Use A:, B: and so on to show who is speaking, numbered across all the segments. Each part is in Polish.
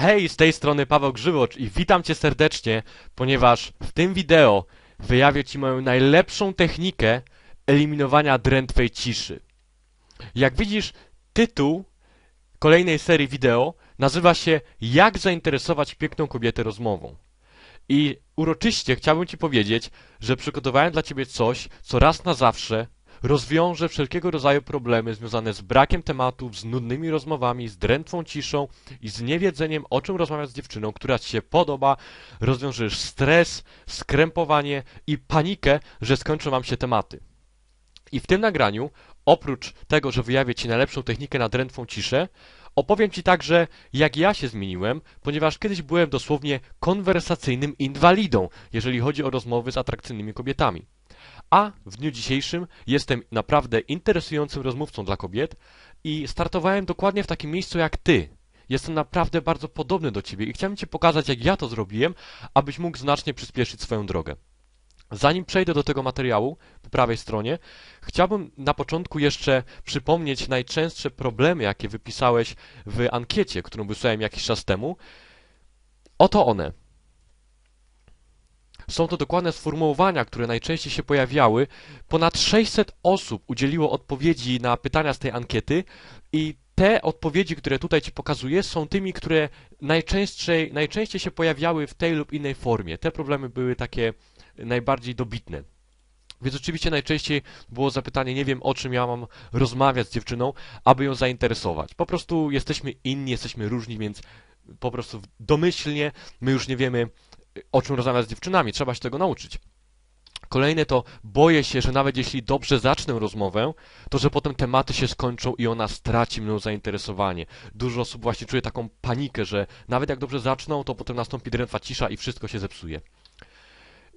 A: Hej, z tej strony Paweł Grzywocz i witam Cię serdecznie, ponieważ w tym wideo wyjawię Ci moją najlepszą technikę eliminowania drętwej ciszy. Jak widzisz, tytuł kolejnej serii wideo nazywa się Jak zainteresować piękną kobietę rozmową. I uroczyście chciałbym Ci powiedzieć, że przygotowałem dla Ciebie coś, co raz na zawsze rozwiąże wszelkiego rodzaju problemy związane z brakiem tematów, z nudnymi rozmowami, z drętwą ciszą i z niewiedzeniem, o czym rozmawiać z dziewczyną, która Ci się podoba. Rozwiążesz stres, skrępowanie i panikę, że skończą Wam się tematy. I w tym nagraniu, oprócz tego, że wyjawię Ci najlepszą technikę na drętwą ciszę, opowiem Ci także, jak ja się zmieniłem, ponieważ kiedyś byłem dosłownie konwersacyjnym inwalidą, jeżeli chodzi o rozmowy z atrakcyjnymi kobietami. A w dniu dzisiejszym jestem naprawdę interesującym rozmówcą dla kobiet i startowałem dokładnie w takim miejscu jak Ty. Jestem naprawdę bardzo podobny do Ciebie i chciałem Ci pokazać, jak ja to zrobiłem, abyś mógł znacznie przyspieszyć swoją drogę. Zanim przejdę do tego materiału po prawej stronie, chciałbym na początku jeszcze przypomnieć najczęstsze problemy, jakie wypisałeś w ankiecie, którą wysłałem jakiś czas temu. Oto one. Są to dokładne sformułowania, które najczęściej się pojawiały. Ponad 600 osób udzieliło odpowiedzi na pytania z tej ankiety i te odpowiedzi, które tutaj Ci pokazuję, są tymi, które najczęściej, najczęściej się pojawiały w tej lub innej formie. Te problemy były takie najbardziej dobitne. Więc oczywiście najczęściej było zapytanie, nie wiem o czym ja mam rozmawiać z dziewczyną, aby ją zainteresować. Po prostu jesteśmy inni, jesteśmy różni, więc po prostu domyślnie my już nie wiemy o czym rozmawiać z dziewczynami, trzeba się tego nauczyć. Kolejne to boję się, że nawet jeśli dobrze zacznę rozmowę, to że potem tematy się skończą i ona straci mną zainteresowanie. Dużo osób właśnie czuje taką panikę, że nawet jak dobrze zaczną, to potem nastąpi drętwa cisza i wszystko się zepsuje.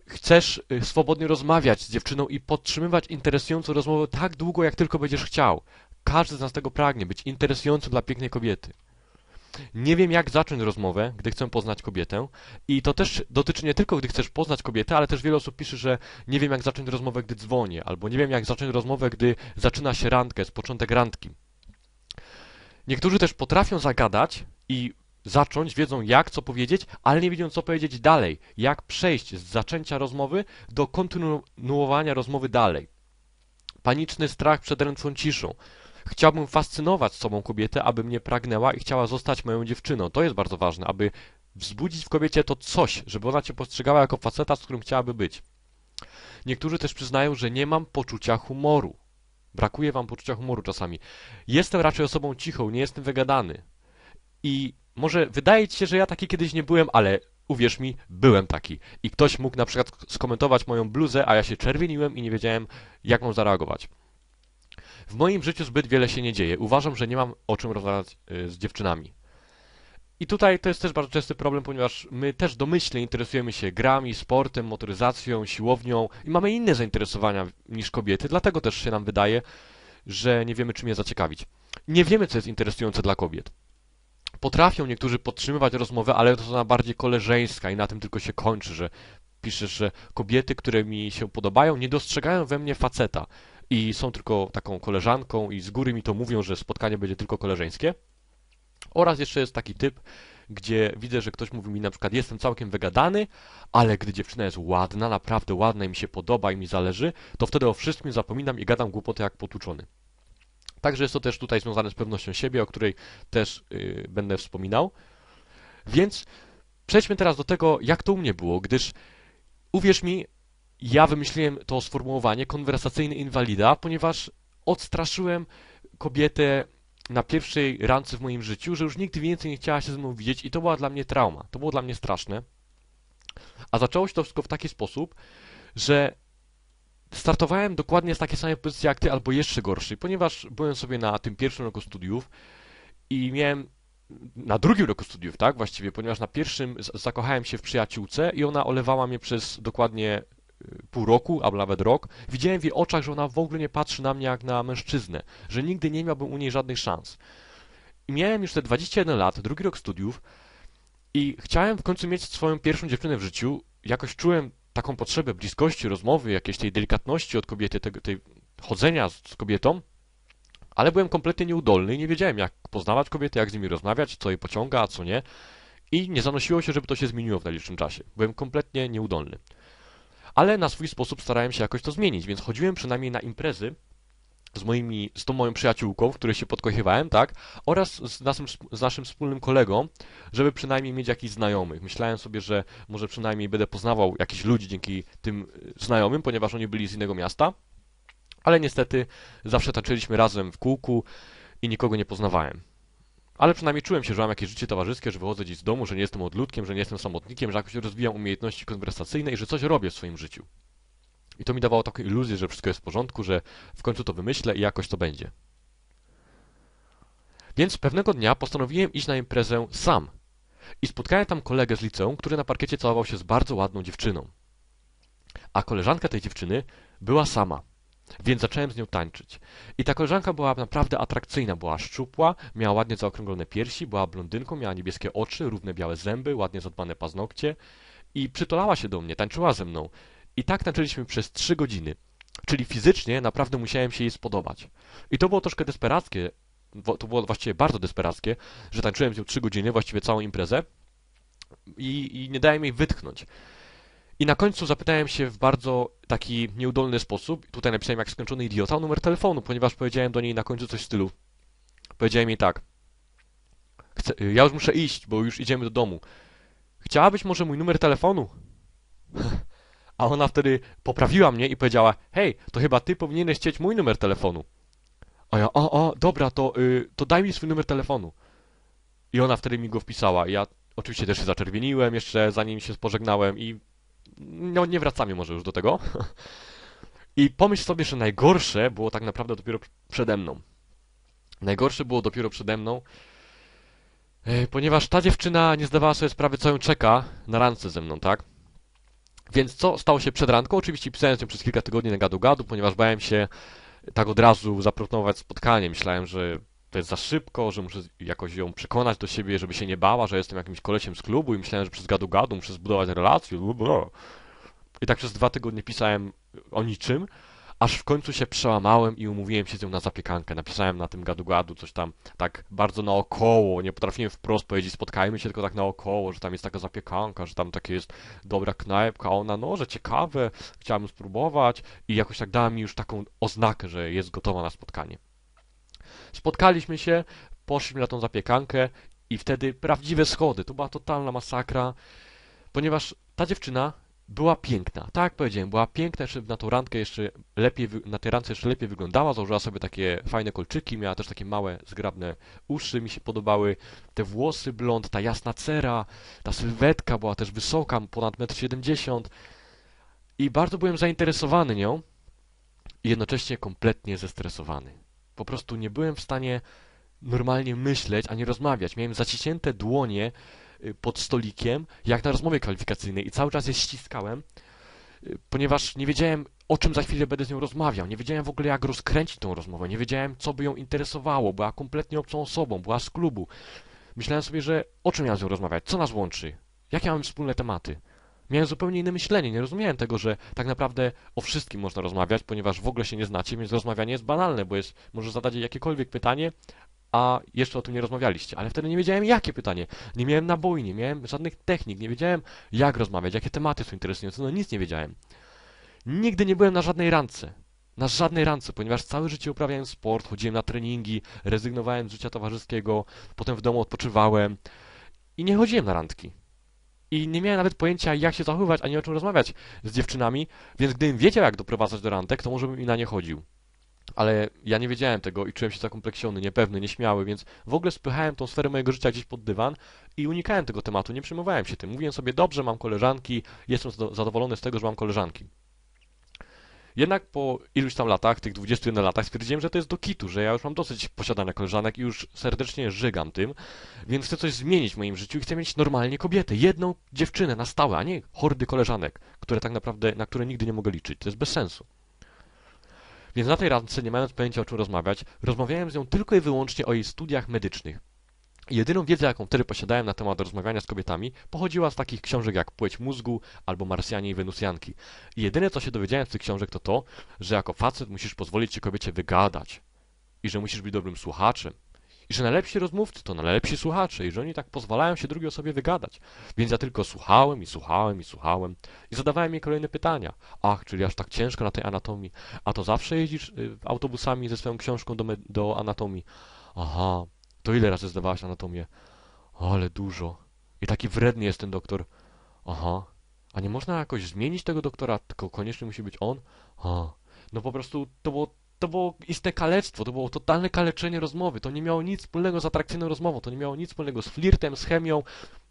A: Chcesz y, swobodnie rozmawiać z dziewczyną i podtrzymywać interesującą rozmowę tak długo, jak tylko będziesz chciał. Każdy z nas tego pragnie, być interesującym dla pięknej kobiety. Nie wiem, jak zacząć rozmowę, gdy chcę poznać kobietę. I to też dotyczy nie tylko, gdy chcesz poznać kobietę, ale też wiele osób pisze, że nie wiem, jak zacząć rozmowę, gdy dzwonię, albo nie wiem, jak zacząć rozmowę, gdy zaczyna się randkę, z początek randki. Niektórzy też potrafią zagadać i zacząć, wiedzą jak, co powiedzieć, ale nie wiedzą, co powiedzieć dalej. Jak przejść z zaczęcia rozmowy do kontynuowania rozmowy dalej. Paniczny strach przed ręczą ciszą. Chciałbym fascynować sobą kobietę, aby mnie pragnęła i chciała zostać moją dziewczyną. To jest bardzo ważne, aby wzbudzić w kobiecie to coś, żeby ona cię postrzegała jako faceta, z którym chciałaby być. Niektórzy też przyznają, że nie mam poczucia humoru. Brakuje wam poczucia humoru czasami. Jestem raczej osobą cichą, nie jestem wygadany. I może wydaje ci się, że ja taki kiedyś nie byłem, ale uwierz mi, byłem taki. I ktoś mógł na przykład skomentować moją bluzę, a ja się czerwieniłem i nie wiedziałem, jak mam zareagować. W moim życiu zbyt wiele się nie dzieje. Uważam, że nie mam o czym rozmawiać y, z dziewczynami. I tutaj to jest też bardzo częsty problem, ponieważ my też domyślnie interesujemy się grami, sportem, motoryzacją, siłownią i mamy inne zainteresowania niż kobiety, dlatego też się nam wydaje, że nie wiemy czym je zaciekawić. Nie wiemy, co jest interesujące dla kobiet. Potrafią niektórzy podtrzymywać rozmowę, ale to ona bardziej koleżeńska i na tym tylko się kończy, że piszesz, że kobiety, które mi się podobają, nie dostrzegają we mnie faceta i są tylko taką koleżanką i z góry mi to mówią, że spotkanie będzie tylko koleżeńskie. Oraz jeszcze jest taki typ, gdzie widzę, że ktoś mówi mi na przykład jestem całkiem wygadany, ale gdy dziewczyna jest ładna, naprawdę ładna i mi się podoba i mi zależy, to wtedy o wszystkim zapominam i gadam głupoty jak potłuczony. Także jest to też tutaj związane z pewnością siebie, o której też yy, będę wspominał. Więc przejdźmy teraz do tego, jak to u mnie było, gdyż uwierz mi, ja wymyśliłem to sformułowanie konwersacyjny inwalida, ponieważ odstraszyłem kobietę na pierwszej randce w moim życiu, że już nigdy więcej nie chciała się ze mną widzieć i to była dla mnie trauma. To było dla mnie straszne. A zaczęło się to wszystko w taki sposób, że startowałem dokładnie z takiej samej pozycji jak ty, albo jeszcze gorszej, ponieważ byłem sobie na tym pierwszym roku studiów i miałem na drugim roku studiów, tak, właściwie, ponieważ na pierwszym zakochałem się w przyjaciółce i ona olewała mnie przez dokładnie pół roku, albo nawet rok, widziałem w jej oczach, że ona w ogóle nie patrzy na mnie jak na mężczyznę, że nigdy nie miałbym u niej żadnych szans. I miałem już te 21 lat, drugi rok studiów i chciałem w końcu mieć swoją pierwszą dziewczynę w życiu. Jakoś czułem taką potrzebę bliskości, rozmowy, jakiejś tej delikatności od kobiety, tej, tej chodzenia z kobietą, ale byłem kompletnie nieudolny i nie wiedziałem, jak poznawać kobiety, jak z nimi rozmawiać, co jej pociąga, a co nie. I nie zanosiło się, żeby to się zmieniło w najbliższym czasie. Byłem kompletnie nieudolny. Ale na swój sposób starałem się jakoś to zmienić, więc chodziłem przynajmniej na imprezy z moimi, z tą moją przyjaciółką, w której się podkochiwałem, tak, oraz z naszym, z naszym wspólnym kolegą, żeby przynajmniej mieć jakichś znajomych. Myślałem sobie, że może przynajmniej będę poznawał jakichś ludzi dzięki tym y, znajomym, ponieważ oni byli z innego miasta, ale niestety zawsze tańczyliśmy razem w kółku i nikogo nie poznawałem. Ale przynajmniej czułem się, że mam jakieś życie towarzyskie, że wychodzę gdzieś z domu, że nie jestem odludkiem, że nie jestem samotnikiem, że jakoś rozwijam umiejętności konwersacyjne i że coś robię w swoim życiu. I to mi dawało taką iluzję, że wszystko jest w porządku, że w końcu to wymyślę i jakoś to będzie. Więc pewnego dnia postanowiłem iść na imprezę sam. I spotkałem tam kolegę z liceum, który na parkiecie całował się z bardzo ładną dziewczyną. A koleżanka tej dziewczyny była sama. Więc zacząłem z nią tańczyć. I ta koleżanka była naprawdę atrakcyjna. Była szczupła, miała ładnie zaokrąglone piersi, była blondynką, miała niebieskie oczy, równe białe zęby, ładnie zadbane paznokcie. I przytulała się do mnie, tańczyła ze mną. I tak tańczyliśmy przez trzy godziny. Czyli fizycznie naprawdę musiałem się jej spodobać. I to było troszkę desperackie, to było właściwie bardzo desperackie, że tańczyłem z nią trzy godziny, właściwie całą imprezę i, i nie dałem jej wytchnąć. I na końcu zapytałem się w bardzo taki nieudolny sposób, tutaj napisałem jak skończony idiota, numer telefonu, ponieważ powiedziałem do niej na końcu coś w stylu. Powiedziałem jej tak. Chcę, ja już muszę iść, bo już idziemy do domu. Chciałabyś może mój numer telefonu? A ona wtedy poprawiła mnie i powiedziała, hej, to chyba ty powinieneś chcieć mój numer telefonu. A ja, o, o, dobra, to, y, to daj mi swój numer telefonu. I ona wtedy mi go wpisała. Ja oczywiście też się zaczerwieniłem jeszcze, zanim się pożegnałem i no, nie wracamy może już do tego. I pomyśl sobie, że najgorsze było tak naprawdę dopiero przede mną. Najgorsze było dopiero przede mną, e, ponieważ ta dziewczyna nie zdawała sobie sprawy, co ją czeka na randce ze mną, tak? Więc co stało się przed randką? Oczywiście pisałem z nią przez kilka tygodni na gadu-gadu, ponieważ bałem się tak od razu zaproponować spotkanie. Myślałem, że to jest za szybko, że muszę jakoś ją przekonać do siebie, żeby się nie bała, że jestem jakimś kolesiem z klubu i myślałem, że przez gadu-gadu muszę zbudować relację. I tak przez dwa tygodnie pisałem o niczym, aż w końcu się przełamałem i umówiłem się z nią na zapiekankę. Napisałem na tym gadu-gadu coś tam tak bardzo naokoło, nie potrafiłem wprost powiedzieć spotkajmy się, tylko tak naokoło, że tam jest taka zapiekanka, że tam takie jest dobra knajpka, a ona, no, że ciekawe, chciałem spróbować i jakoś tak dała mi już taką oznakę, że jest gotowa na spotkanie. Spotkaliśmy się, poszliśmy na tą zapiekankę i wtedy prawdziwe schody. To była totalna masakra, ponieważ ta dziewczyna była piękna. Tak powiedziałem, była piękna, jeszcze na tą randkę jeszcze lepiej, na tej randce jeszcze lepiej wyglądała, założyła sobie takie fajne kolczyki, miała też takie małe, zgrabne uszy, mi się podobały, te włosy blond, ta jasna cera, ta sylwetka była też wysoka, ponad 1,70 m i bardzo byłem zainteresowany nią i jednocześnie kompletnie zestresowany. Po prostu nie byłem w stanie normalnie myśleć, ani rozmawiać. Miałem zaciśnięte dłonie y, pod stolikiem, jak na rozmowie kwalifikacyjnej i cały czas je ściskałem, y, ponieważ nie wiedziałem, o czym za chwilę będę z nią rozmawiał. Nie wiedziałem w ogóle, jak rozkręcić tą rozmowę. Nie wiedziałem, co by ją interesowało. Była kompletnie obcą osobą, była z klubu. Myślałem sobie, że o czym ja z nią rozmawiać, co nas łączy, jakie mamy wspólne tematy. Miałem zupełnie inne myślenie, nie rozumiałem tego, że tak naprawdę o wszystkim można rozmawiać, ponieważ w ogóle się nie znacie, więc rozmawianie jest banalne, bo jest, może zadać jakiekolwiek pytanie, a jeszcze o tym nie rozmawialiście. Ale wtedy nie wiedziałem, jakie pytanie. Nie miałem naboi, nie miałem żadnych technik, nie wiedziałem, jak rozmawiać, jakie tematy są interesujące, no nic nie wiedziałem. Nigdy nie byłem na żadnej randce. Na żadnej randce, ponieważ całe życie uprawiałem sport, chodziłem na treningi, rezygnowałem z życia towarzyskiego, potem w domu odpoczywałem i nie chodziłem na randki i nie miałem nawet pojęcia, jak się zachowywać, ani o czym rozmawiać z dziewczynami, więc gdybym wiedział, jak doprowadzać do randek, to może bym i na nie chodził. Ale ja nie wiedziałem tego i czułem się zakompleksiony, niepewny, nieśmiały, więc w ogóle spychałem tą sferę mojego życia gdzieś pod dywan i unikałem tego tematu, nie przejmowałem się tym. Mówiłem sobie, dobrze, mam koleżanki, jestem zadowolony z tego, że mam koleżanki. Jednak po iluś tam latach, tych 21 latach, stwierdziłem, że to jest do kitu, że ja już mam dosyć posiadania koleżanek i już serdecznie żygam tym, więc chcę coś zmienić w moim życiu i chcę mieć normalnie kobietę, jedną dziewczynę na stałe, a nie hordy koleżanek, które tak naprawdę, na które nigdy nie mogę liczyć. To jest bez sensu. Więc na tej randce, nie mając pojęcia o czym rozmawiać, rozmawiałem z nią tylko i wyłącznie o jej studiach medycznych. Jedyną wiedzę, jaką wtedy posiadałem na temat rozmawiania z kobietami, pochodziła z takich książek jak Płeć mózgu albo Marsjanie i Wenusjanki. I jedyne, co się dowiedziałem z tych książek, to to, że jako facet musisz pozwolić się kobiecie wygadać i że musisz być dobrym słuchaczem I że najlepsi rozmówcy to najlepsi słuchacze i że oni tak pozwalają się drugiej osobie wygadać. Więc ja tylko słuchałem i słuchałem i słuchałem i zadawałem jej kolejne pytania. Ach, czyli aż tak ciężko na tej anatomii. A to zawsze jeździsz y, autobusami ze swoją książką do, do anatomii. Aha, to ile razy zdawałaś anatomię? Ale dużo. I taki wredny jest ten doktor. Aha. A nie można jakoś zmienić tego doktora, tylko koniecznie musi być on? A. No po prostu to było to było istne kalectwo, to było totalne kaleczenie rozmowy. To nie miało nic wspólnego z atrakcyjną rozmową, to nie miało nic wspólnego z flirtem, z chemią.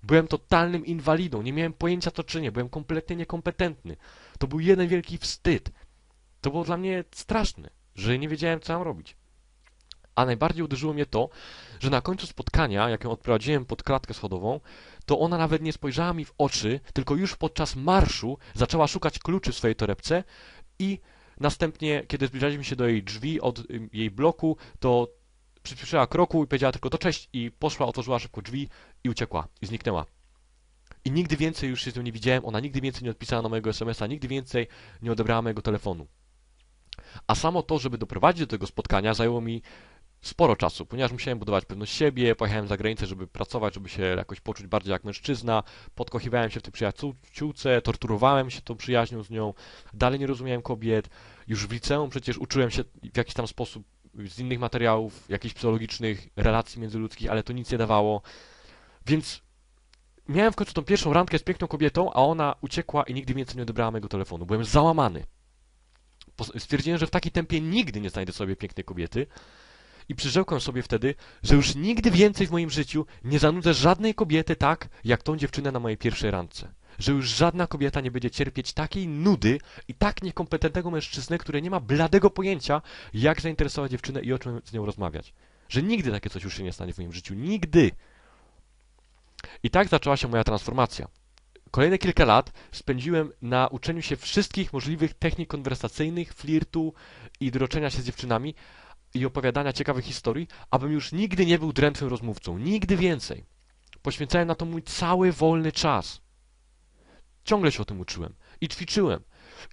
A: Byłem totalnym inwalidą, nie miałem pojęcia co czynię, byłem kompletnie niekompetentny. To był jeden wielki wstyd. To było dla mnie straszne, że nie wiedziałem co mam robić. A najbardziej uderzyło mnie to, że na końcu spotkania, jak ją odprowadziłem pod klatkę schodową, to ona nawet nie spojrzała mi w oczy, tylko już podczas marszu zaczęła szukać kluczy w swojej torebce i Następnie, kiedy zbliżaliśmy się do jej drzwi od jej bloku, to przyspieszyła kroku i powiedziała tylko to cześć i poszła, otworzyła szybko drzwi i uciekła i zniknęła. I nigdy więcej już się z nią nie widziałem, ona nigdy więcej nie odpisała na mojego SMS-a, nigdy więcej nie odebrała mojego telefonu. A samo to, żeby doprowadzić do tego spotkania, zajęło mi sporo czasu, ponieważ musiałem budować pewność siebie, pojechałem za granicę, żeby pracować, żeby się jakoś poczuć bardziej jak mężczyzna, podkochiwałem się w tej przyjaciółce, torturowałem się tą przyjaźnią z nią, dalej nie rozumiałem kobiet, już w liceum przecież uczyłem się w jakiś tam sposób z innych materiałów, jakichś psychologicznych relacji międzyludzkich, ale to nic nie dawało, więc miałem w końcu tą pierwszą randkę z piękną kobietą, a ona uciekła i nigdy więcej nie odebrała mojego telefonu, byłem załamany. Stwierdziłem, że w takim tempie nigdy nie znajdę sobie pięknej kobiety, i przyrzekłem sobie wtedy, że już nigdy więcej w moim życiu nie zanudzę żadnej kobiety tak, jak tą dziewczynę na mojej pierwszej randce. Że już żadna kobieta nie będzie cierpieć takiej nudy i tak niekompetentnego mężczyznę, który nie ma bladego pojęcia, jak zainteresować dziewczynę i o czym z nią rozmawiać. Że nigdy takie coś już się nie stanie w moim życiu. Nigdy! I tak zaczęła się moja transformacja. Kolejne kilka lat spędziłem na uczeniu się wszystkich możliwych technik konwersacyjnych, flirtu i droczenia się z dziewczynami, i opowiadania ciekawych historii, abym już nigdy nie był drętwym rozmówcą. Nigdy więcej. Poświęcałem na to mój cały wolny czas. Ciągle się o tym uczyłem i ćwiczyłem.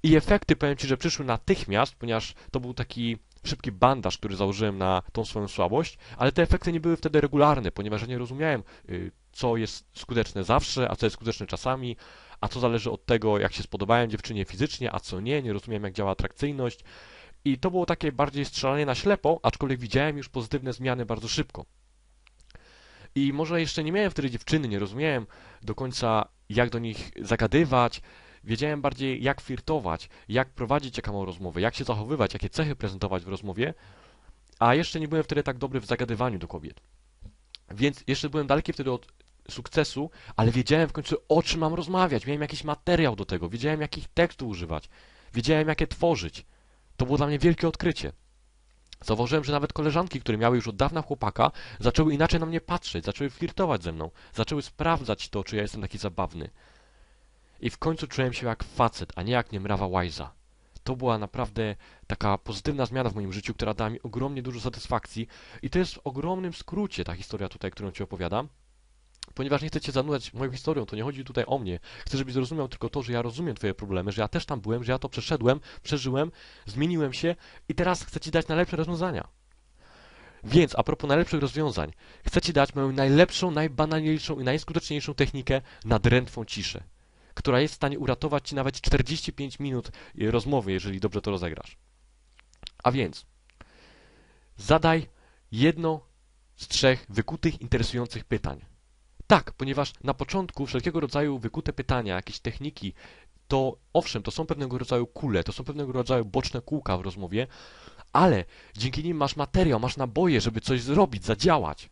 A: I efekty, powiem Ci, że przyszły natychmiast, ponieważ to był taki szybki bandaż, który założyłem na tą swoją słabość, ale te efekty nie były wtedy regularne, ponieważ ja nie rozumiałem, y, co jest skuteczne zawsze, a co jest skuteczne czasami, a co zależy od tego, jak się spodobałem dziewczynie fizycznie, a co nie, nie rozumiałem, jak działa atrakcyjność. I to było takie bardziej strzelanie na ślepo, aczkolwiek widziałem już pozytywne zmiany bardzo szybko. I może jeszcze nie miałem wtedy dziewczyny, nie rozumiałem do końca, jak do nich zagadywać. Wiedziałem bardziej, jak flirtować, jak prowadzić ciekawą rozmowę, jak się zachowywać, jakie cechy prezentować w rozmowie, a jeszcze nie byłem wtedy tak dobry w zagadywaniu do kobiet. Więc jeszcze byłem daleki wtedy od sukcesu, ale wiedziałem w końcu, o czym mam rozmawiać. Miałem jakiś materiał do tego, wiedziałem, jakich tekstów używać, wiedziałem, jakie tworzyć. To było dla mnie wielkie odkrycie. Zauważyłem, że nawet koleżanki, które miały już od dawna chłopaka, zaczęły inaczej na mnie patrzeć, zaczęły flirtować ze mną, zaczęły sprawdzać to, czy ja jestem taki zabawny. I w końcu czułem się jak facet, a nie jak niemrawa łajza. To była naprawdę taka pozytywna zmiana w moim życiu, która dała mi ogromnie dużo satysfakcji i to jest w ogromnym skrócie ta historia tutaj, którą Ci opowiadam ponieważ nie chcę cię zanudzać moją historią, to nie chodzi tutaj o mnie. Chcę, żebyś zrozumiał tylko to, że ja rozumiem twoje problemy, że ja też tam byłem, że ja to przeszedłem, przeżyłem, zmieniłem się i teraz chcę ci dać najlepsze rozwiązania. Więc a propos najlepszych rozwiązań, chcę ci dać moją najlepszą, najbanalniejszą i najskuteczniejszą technikę na drętwą ciszę, która jest w stanie uratować ci nawet 45 minut rozmowy, jeżeli dobrze to rozegrasz. A więc zadaj jedno z trzech wykutych, interesujących pytań. Tak, ponieważ na początku wszelkiego rodzaju wykute pytania, jakieś techniki, to owszem, to są pewnego rodzaju kule, to są pewnego rodzaju boczne kółka w rozmowie, ale dzięki nim masz materiał, masz naboje, żeby coś zrobić, zadziałać.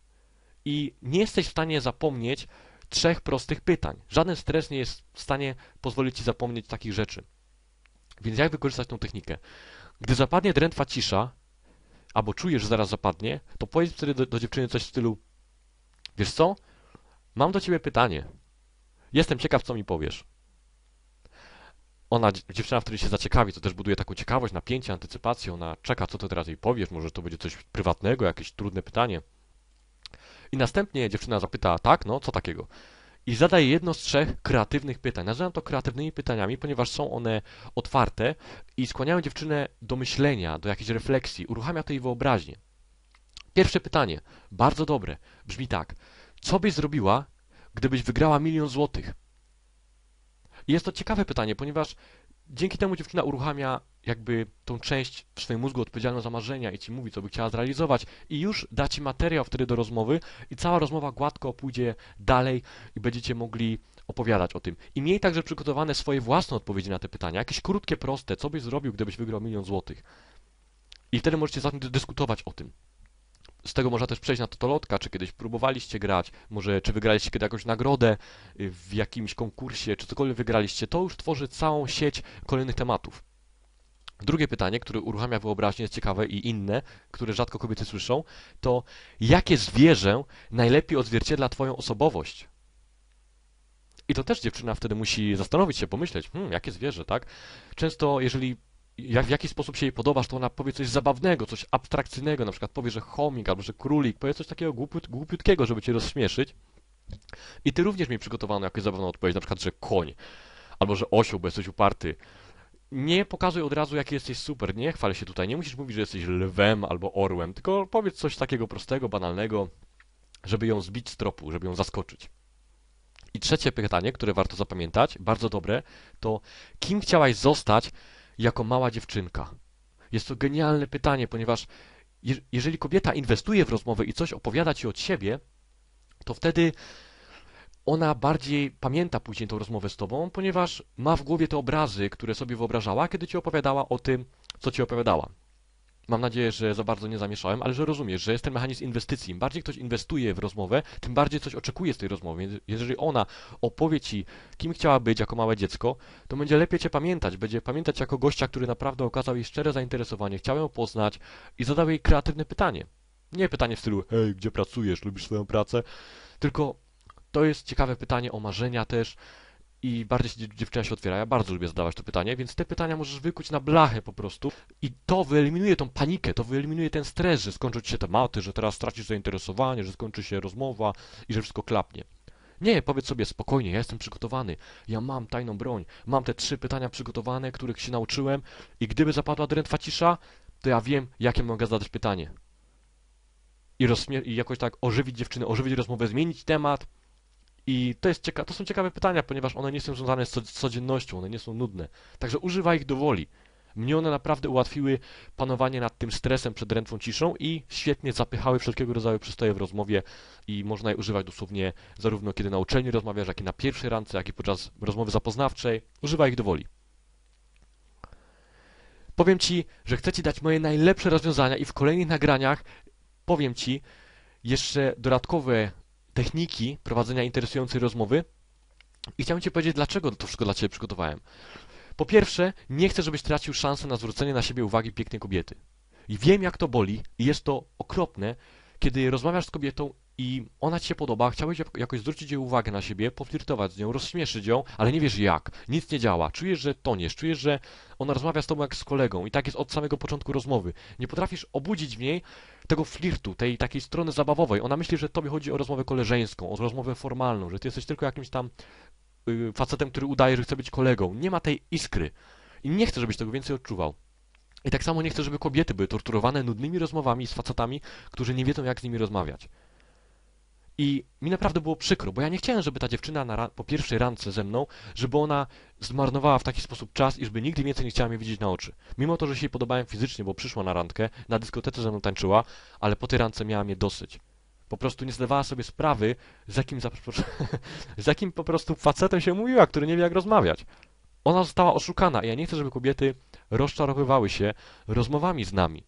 A: I nie jesteś w stanie zapomnieć trzech prostych pytań. Żaden stres nie jest w stanie pozwolić ci zapomnieć takich rzeczy. Więc jak wykorzystać tą technikę? Gdy zapadnie drętwa cisza, albo czujesz, że zaraz zapadnie, to powiedz wtedy do, do dziewczyny coś w stylu Wiesz co? Mam do ciebie pytanie. Jestem ciekaw, co mi powiesz. Ona, dziewczyna wtedy się zaciekawi, to też buduje taką ciekawość, napięcie, antycypację. Ona czeka, co ty teraz jej powiesz, może to będzie coś prywatnego, jakieś trudne pytanie. I następnie dziewczyna zapyta, tak, no, co takiego? I zadaje jedno z trzech kreatywnych pytań. Nazywam to kreatywnymi pytaniami, ponieważ są one otwarte i skłaniają dziewczynę do myślenia, do jakiejś refleksji, uruchamia to jej wyobraźnię. Pierwsze pytanie, bardzo dobre, brzmi tak. Co byś zrobiła, gdybyś wygrała milion złotych? Jest to ciekawe pytanie, ponieważ dzięki temu dziewczyna uruchamia jakby tą część w swoim mózgu odpowiedzialną za marzenia i ci mówi, co by chciała zrealizować i już da ci materiał wtedy do rozmowy i cała rozmowa gładko pójdzie dalej i będziecie mogli opowiadać o tym. I miej także przygotowane swoje własne odpowiedzi na te pytania, jakieś krótkie, proste, co byś zrobił, gdybyś wygrał milion złotych. I wtedy możecie zacząć dyskutować o tym. Z tego można też przejść na totolotka, czy kiedyś próbowaliście grać, może czy wygraliście kiedy jakąś nagrodę y, w jakimś konkursie, czy cokolwiek wygraliście. To już tworzy całą sieć kolejnych tematów. Drugie pytanie, które uruchamia wyobraźnię, jest ciekawe i inne, które rzadko kobiety słyszą, to jakie zwierzę najlepiej odzwierciedla Twoją osobowość? I to też dziewczyna wtedy musi zastanowić się, pomyśleć, hmm, jakie zwierzę, tak? Często, jeżeli jak, w jaki sposób się jej podobasz, to ona powie coś zabawnego, coś abstrakcyjnego, na przykład powie, że chomik albo że królik, powie coś takiego głupiut, głupiutkiego, żeby cię rozśmieszyć. I ty również mi przygotowano jakąś zabawną odpowiedź, na przykład, że koń, albo że osioł, bo jesteś uparty. Nie pokazuj od razu, jaki jesteś super, nie chwal się tutaj, nie musisz mówić, że jesteś lwem albo orłem, tylko powiedz coś takiego prostego, banalnego, żeby ją zbić z tropu, żeby ją zaskoczyć. I trzecie pytanie, które warto zapamiętać, bardzo dobre, to kim chciałaś zostać jako mała dziewczynka? Jest to genialne pytanie, ponieważ jeżeli kobieta inwestuje w rozmowę i coś opowiada ci od siebie, to wtedy ona bardziej pamięta później tą rozmowę z tobą, ponieważ ma w głowie te obrazy, które sobie wyobrażała, kiedy ci opowiadała o tym, co ci opowiadała. Mam nadzieję, że za bardzo nie zamieszałem, ale że rozumiesz, że jest ten mechanizm inwestycji. Im bardziej ktoś inwestuje w rozmowę, tym bardziej coś oczekuje z tej rozmowy. Więc jeżeli ona opowie ci, kim chciała być jako małe dziecko, to będzie lepiej cię pamiętać. Będzie pamiętać jako gościa, który naprawdę okazał jej szczere zainteresowanie, chciał ją poznać i zadał jej kreatywne pytanie. Nie pytanie w stylu, hej, gdzie pracujesz, lubisz swoją pracę? Tylko to jest ciekawe pytanie o marzenia też, i bardziej się dziewczyna się otwiera. Ja bardzo lubię zadawać to pytanie, więc te pytania możesz wykuć na blachę po prostu i to wyeliminuje tą panikę, to wyeliminuje ten stres, że skończą ci się tematy, że teraz stracisz zainteresowanie, że skończy się rozmowa i że wszystko klapnie. Nie, powiedz sobie spokojnie, ja jestem przygotowany, ja mam tajną broń, mam te trzy pytania przygotowane, których się nauczyłem i gdyby zapadła drętwa cisza, to ja wiem, jakie mogę zadać pytanie. I, i jakoś tak ożywić dziewczynę, ożywić rozmowę, zmienić temat, i to, jest cieka to są ciekawe pytania, ponieważ one nie są związane z codziennością, one nie są nudne. Także używaj ich do woli. Mnie one naprawdę ułatwiły panowanie nad tym stresem przed ręczą ciszą i świetnie zapychały wszelkiego rodzaju przystoje w rozmowie i można je używać dosłownie zarówno kiedy na uczelni rozmawiasz, jak i na pierwszej randce, jak i podczas rozmowy zapoznawczej. Używaj ich do woli. Powiem Ci, że chcę Ci dać moje najlepsze rozwiązania i w kolejnych nagraniach powiem Ci jeszcze dodatkowe techniki prowadzenia interesującej rozmowy i chciałem Ci powiedzieć, dlaczego to wszystko dla Ciebie przygotowałem. Po pierwsze, nie chcę, żebyś tracił szansę na zwrócenie na siebie uwagi pięknej kobiety. I wiem, jak to boli i jest to okropne, kiedy rozmawiasz z kobietą i ona ci się podoba, chciałeś jakoś zwrócić jej uwagę na siebie, poflirtować z nią, rozśmieszyć ją, ale nie wiesz jak, nic nie działa, czujesz, że toniesz, czujesz, że ona rozmawia z tobą jak z kolegą i tak jest od samego początku rozmowy. Nie potrafisz obudzić w niej tego flirtu, tej takiej strony zabawowej. Ona myśli, że tobie chodzi o rozmowę koleżeńską, o rozmowę formalną, że ty jesteś tylko jakimś tam yy, facetem, który udaje, że chce być kolegą. Nie ma tej iskry. I nie chcę, żebyś tego więcej odczuwał. I tak samo nie chcę, żeby kobiety były torturowane nudnymi rozmowami z facetami, którzy nie wiedzą, jak z nimi rozmawiać. I mi naprawdę było przykro, bo ja nie chciałem, żeby ta dziewczyna po pierwszej randce ze mną, żeby ona zmarnowała w taki sposób czas i żeby nigdy więcej nie chciała mnie widzieć na oczy. Mimo to, że się jej podobałem fizycznie, bo przyszła na randkę, na dyskotece ze mną tańczyła, ale po tej randce miała mnie dosyć. Po prostu nie zdawała sobie sprawy, z jakim, z jakim po prostu facetem się mówiła, który nie wie jak rozmawiać. Ona została oszukana i ja nie chcę, żeby kobiety rozczarowywały się rozmowami z nami.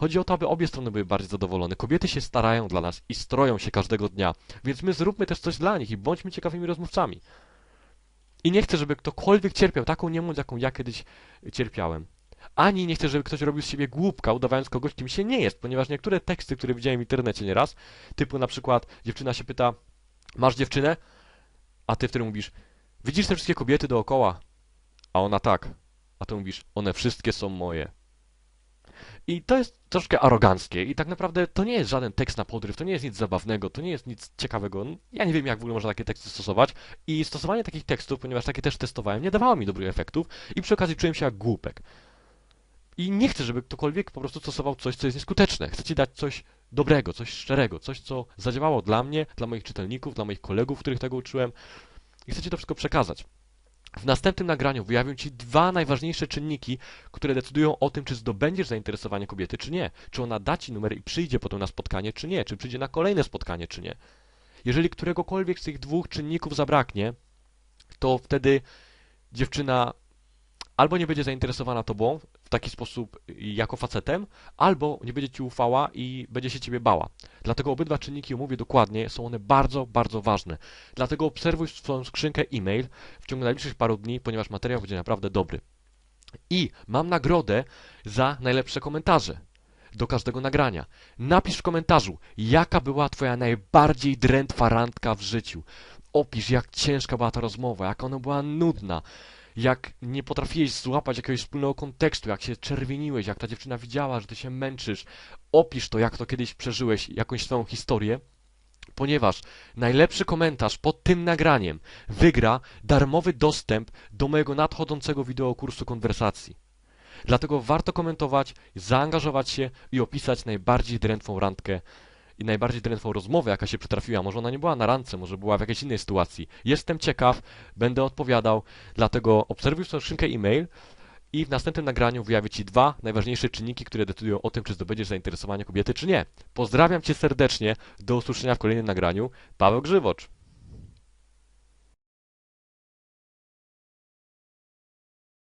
A: Chodzi o to, aby obie strony były bardziej zadowolone. Kobiety się starają dla nas i stroją się każdego dnia, więc my zróbmy też coś dla nich i bądźmy ciekawymi rozmówcami. I nie chcę, żeby ktokolwiek cierpiał taką niemoc, jaką ja kiedyś cierpiałem. Ani nie chcę, żeby ktoś robił z siebie głupka, udawając kogoś, kim się nie jest, ponieważ niektóre teksty, które widziałem w internecie nieraz, typu na przykład dziewczyna się pyta, masz dziewczynę? A ty wtedy mówisz, widzisz te wszystkie kobiety dookoła? A ona tak. A ty mówisz, one wszystkie są moje. I to jest troszkę aroganckie i tak naprawdę to nie jest żaden tekst na podryw, to nie jest nic zabawnego, to nie jest nic ciekawego. Ja nie wiem, jak w ogóle można takie teksty stosować i stosowanie takich tekstów, ponieważ takie też testowałem, nie dawało mi dobrych efektów i przy okazji czułem się jak głupek. I nie chcę, żeby ktokolwiek po prostu stosował coś, co jest nieskuteczne. Chcę ci dać coś dobrego, coś szczerego, coś, co zadziałało dla mnie, dla moich czytelników, dla moich kolegów, których tego uczyłem. I chcę ci to wszystko przekazać. W następnym nagraniu wyjawią Ci dwa najważniejsze czynniki, które decydują o tym, czy zdobędziesz zainteresowanie kobiety, czy nie. Czy ona da Ci numer i przyjdzie potem na spotkanie, czy nie. Czy przyjdzie na kolejne spotkanie, czy nie. Jeżeli któregokolwiek z tych dwóch czynników zabraknie, to wtedy dziewczyna albo nie będzie zainteresowana tobą w taki sposób jako facetem, albo nie będzie ci ufała i będzie się ciebie bała. Dlatego obydwa czynniki omówię dokładnie, są one bardzo, bardzo ważne. Dlatego obserwuj swoją skrzynkę e-mail w ciągu najbliższych paru dni, ponieważ materiał będzie naprawdę dobry. I mam nagrodę za najlepsze komentarze do każdego nagrania. Napisz w komentarzu, jaka była Twoja najbardziej drętwa randka w życiu. Opisz, jak ciężka była ta rozmowa, jak ona była nudna, jak nie potrafiłeś złapać jakiegoś wspólnego kontekstu, jak się czerwieniłeś, jak ta dziewczyna widziała, że ty się męczysz. Opisz to, jak to kiedyś przeżyłeś, jakąś swoją historię, ponieważ najlepszy komentarz pod tym nagraniem wygra darmowy dostęp do mojego nadchodzącego wideokursu konwersacji. Dlatego warto komentować, zaangażować się i opisać najbardziej drętwą randkę i najbardziej drętwą rozmowę, jaka się przytrafiła. Może ona nie była na randce, może była w jakiejś innej sytuacji. Jestem ciekaw, będę odpowiadał, dlatego obserwuj swoją skrzynkę e-mail i w następnym nagraniu wyjawię Ci dwa najważniejsze czynniki, które decydują o tym, czy zdobędziesz zainteresowanie kobiety, czy nie. Pozdrawiam Cię serdecznie, do usłyszenia w kolejnym nagraniu. Paweł Grzywocz.